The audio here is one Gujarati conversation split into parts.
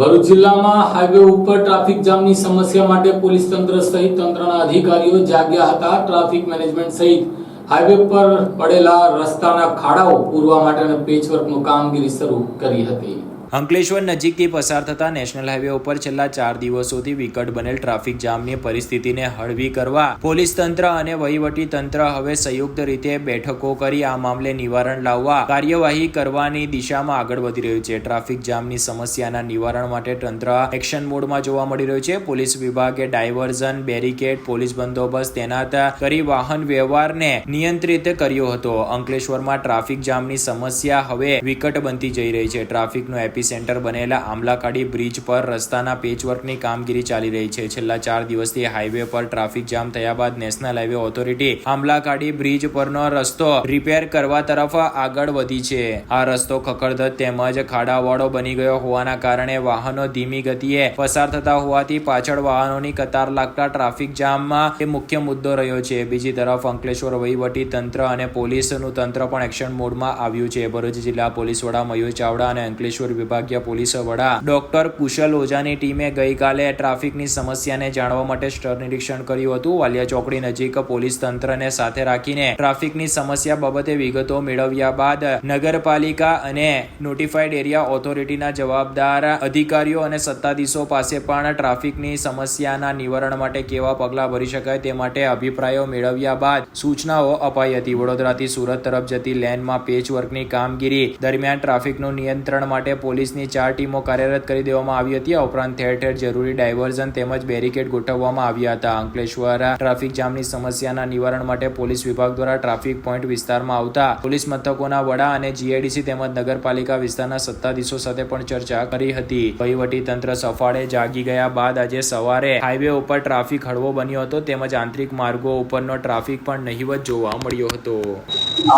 ભરૂચ જિલ્લામાં હાઈવે ઉપર ટ્રાફિક જામની સમસ્યા માટે પોલીસ તંત્ર સહિત તંત્રના અધિકારીઓ જાગ્યા હતા ટ્રાફિક મેનેજમેન્ટ સહિત. હાઈવે પર પડેલા રસ્તાના ખાડાઓ પૂરવા માટેના પેચવર્કનું કામગીરી શરૂ કરી હતી. અંકલેશ્વર નજીકથી પસાર થતા નેશનલ હાઈવે ઉપર છેલ્લા ચાર દિવસોથી વિકટ બનેલ ટ્રાફિક જામની પરિસ્થિતિને હળવી કરવા પોલીસ તંત્ર અને વહીવટી તંત્ર હવે સંયુક્ત રીતે બેઠકો કરી આ મામલે નિવારણ લાવવા કાર્યવાહી કરવાની દિશામાં આગળ વધી રહ્યું છે. ટ્રાફિક જામની સમસ્યાના નિવારણ માટે તંત્ર એક્શન મોડમાં જોવા મળી રહ્યું છે. પોલીસ વિભાગે ડાયવર્ઝન, બેરિકેડ, પોલીસ બંદોબસ્ત, તૈનાત કરી વાહન વ્યવહારને નિયંત્રિત કર્યો હતો. અંકલેશ્વરમાં ટ્રાફિક જામની સમસ્યા હવે વિકટ બનતી જઈ રહી છે. ટ્રાફિકનો એપી સેન્ટર બનેલા આમલાખાડી બ્રિજ પર રસ્તાના પેચવર્કની કામગીરી ચાલી રહી છે. છેલ્લા ચાર દિવસથી હાઈવે પર ટ્રાફિક જામ થયા બાદ national highway authority Amlakhadi bridge પરનો રસ્તો રિપેર કરવા તરફ આગળ વધી છે. આ રસ્તો ખખડધજ તેમજ ખાડાવાળો બની ગયો હોવાના કારણે વાહનો ધીમી ગતિએ પસાર થતા હોવાથી પાછળ વાહનોની કતાર લાગતા ટ્રાફિક જામમાં એ મુખ્ય મુદ્દો રહ્યો છે. બીજી તરફ અંકલેશ્વર વહીવટી તંત્ર અને પોલીસનું તંત્ર પણ એક્શન મોડમાં આવ્યું છે. ભરૂચ જિલ્લા પોલીસ વડા મયુર ચાવડા અને અંકલેશ્વર વિભાગીય પોલીસ વડા ડોક્ટર કુશલ ઓઝાની ટીમે ગઈકાલે ટ્રાફિકની સમસ્યાને જાણવા માટે સ્થળ નિરીક્ષણ કર્યું હતું. વાલિયા ચોકડી નજીક પોલીસ તંત્રને સાથે રાખીને ટ્રાફિકની સમસ્યા બાબતે વિગતો મેળવ્યા બાદ નગરપાલિકા અને નોટિફાઈડ એરિયા ઓથોરિટીના જવાબદાર અધિકારીઓ અને સત્તાધીશો પાસે પણ ટ્રાફિકની સમસ્યાના નિવારણ માટે કેવા પગલાં ભરી શકાય તે માટે અભિપ્રાયો મેળવ્યા બાદ સૂચનાઓ અપાઈ હતી. વડોદરાથી સુરત તરફ જતી લેનમાં પેચવર્કની કામગીરી દરમિયાન ટ્રાફિકનું નિયંત્રણ માટે પોલીસની ચાર ટીમો કાર્યરત કરી દેવામાં આવી હતી. આ ઉપરાંત ઠેર ઠેર જરૂરી ડાયવર્ઝન તેમજ બેરિકેડ ગોઠવવામાં આવ્યા હતા. અંકલેશ્વર ટ્રાફિક જામની સમસ્યાના નિવારણ માટે પોલીસ વિભાગ દ્વારા ટ્રાફિક પોઈન્ટ વિસ્તારમાં આવતા પોલીસ મથકોના વડા અને જીઆઈડીસી તેમજ નગરપાલિકા વિસ્તારના સત્તાધીશો સાથે પણ ચર્ચા કરી હતી. વહીવટી તંત્ર સફાળે જાગી ગયા બાદ આજે સવારે હાઈવે ઉપર ટ્રાફિક હળવો બન્યો હતો. તેમજ આંતરિક માર્ગો ઉપરનો ટ્રાફિક પણ નહીવત જોવા મળ્યો હતો.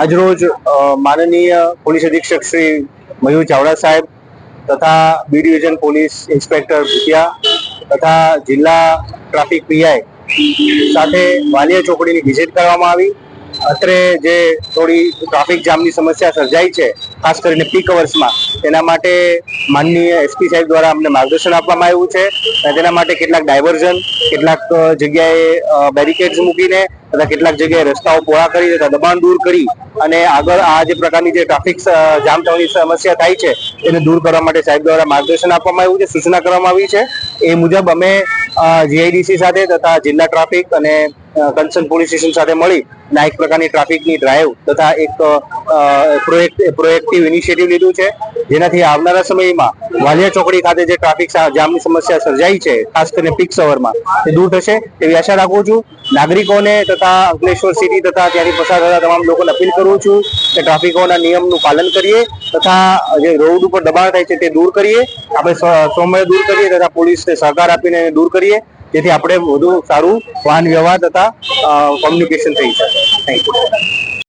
આજરોજ માનનીય પોલીસ અધિક્ષક શ્રી મયુર ચાવડા સાહેબ તથા B division police inspector Bhutiya તથા જિલ્લા ટ્રાફિક પીઆઈ સાથે વાલિયા ચોકડીની વિઝિટ કરવામાં આવી. અત્રે જે થોડી ટ્રાફિક જામની સમસ્યા સર્જાઈ છે, ખાસ કરીને પીક અવર્સમાં તેના માટે માનનીય એસપી સાહેબ દ્વારા અમને માર્ગદર્શન આપવામાં આવ્યું છે અને તેના માટે કેટલાક ડાયવર્ઝન કેટલાક જગ્યાએ બેરિકેડ્સ મૂકીને તથા કેટલાક જગ્યાએ રસ્તાઓ પહોળા કરી તથા દબાણ દૂર કરી અને આગળ આ જે પ્રકારની જે ટ્રાફિક જામ થવાની સમસ્યા થાય છે, તેને દૂર કરવા માટે સાહેબ દ્વારા માર્ગદર્શન આપવામાં આવ્યું છે, સૂચના કરવામાં આવી છે. એ મુજબ અમે જીઆઈડીસી સાથે તથા જિલ્લા ટ્રાફિક અને કન્સર્ન પોલીસ સ્ટેશન સાથે મળી અને એક પ્રકારની ટ્રાફિકની ડ્રાઈવ તથા એક પ્રોએક્ટિવ ઇનિશિયેટિવ લીધું છે. જેનાથી આવનારા સમયમાં વાલિયા ચોકડી ખાતે જે ટ્રાફિક જામની સમસ્યા સર્જાઈ છે, ખાસ કરીને પીક સવરમાં તે દૂર થશે તેવી આશા રાખું છું. નાગરિકોને તથા અંકલેશ્વર સિટી તથા ત્યાંથી પસાર થતા તમામ લોકોને અપીલ કરું છું કે ટ્રાફિકોના નિયમનું પાલન કરીએ તથા જે રોડ ઉપર દબાણ થાય છે તે દૂર કરીએ. આપણે સૌમ્ય દૂર કરીએ તથા પોલીસને સહકાર આપીને દૂર કરીએ. જેથી આપણે વધુ સારું વાહન વ્યવહાર તથા કોમ્યુનિકેશન થઈ શકે. Thank you